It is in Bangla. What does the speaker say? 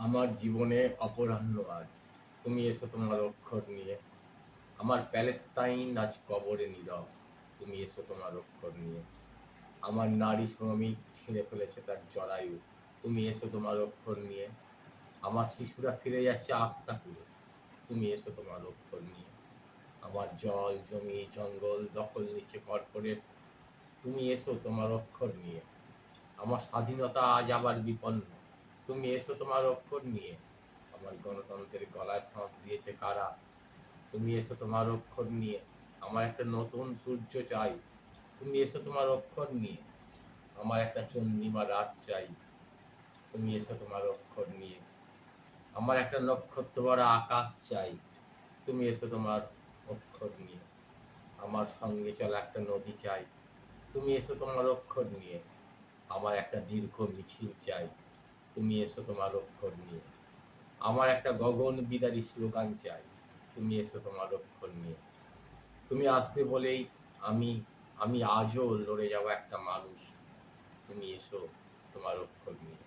আমার জীবনে অপরাহ্ন আজ। তুমি এসো তোমার অক্ষর নিয়ে। আমার প্যালেস্তাইন আজ কবরে নীরব। তুমি এসো তোমার অক্ষর নিয়ে। আমার নারী শ্রমিক ছিঁড়ে ফেলেছে তার জরায়ু। তুমি এসো তোমার অক্ষর নিয়ে। আমার শিশুরা ফিরে যাচ্ছে আস্থা করে। তুমি এসো তোমার অক্ষর নিয়ে। আমার জল জমি জঙ্গল দখল নিচ্ছে কর্পোরেট। তুমি এসো তোমার অক্ষর নিয়ে। আমার স্বাধীনতা আজ আবার বিপন্ন। তুমি এসো তোমার অক্ষর নিয়ে। আমার গণতন্ত্রের গলায় ফাঁস দিয়েছে কারা? তুমি এসো তোমার অক্ষর নিয়ে। আমার একটা নতুন সূর্য চাই। তুমি এসো তোমার অক্ষর নিয়ে। আমার একটা চন্দ্রিমা রাত চাই। তুমি এসো তোমার অক্ষর নিয়ে। আমার একটা নক্ষত্র ভরা আকাশ চাই। তুমি এসো তোমার অক্ষর নিয়ে। আমার সঙ্গে চলা একটা নদী চাই। তুমি এসো তোমার অক্ষর নিয়ে। আমার একটা দীর্ঘ মিছিল চাই। তুমি এসো তোমার অক্ষর নিয়ে। আমার একটা গগন বিদারী স্লোগান চাই, তুমি এসো তোমার অক্ষর নিয়ে। তুমি আসতে বলেই আমি আমি আজও লড়ে যাওয়া একটা মানুষ। তুমি এসো তোমার অক্ষর নিয়ে।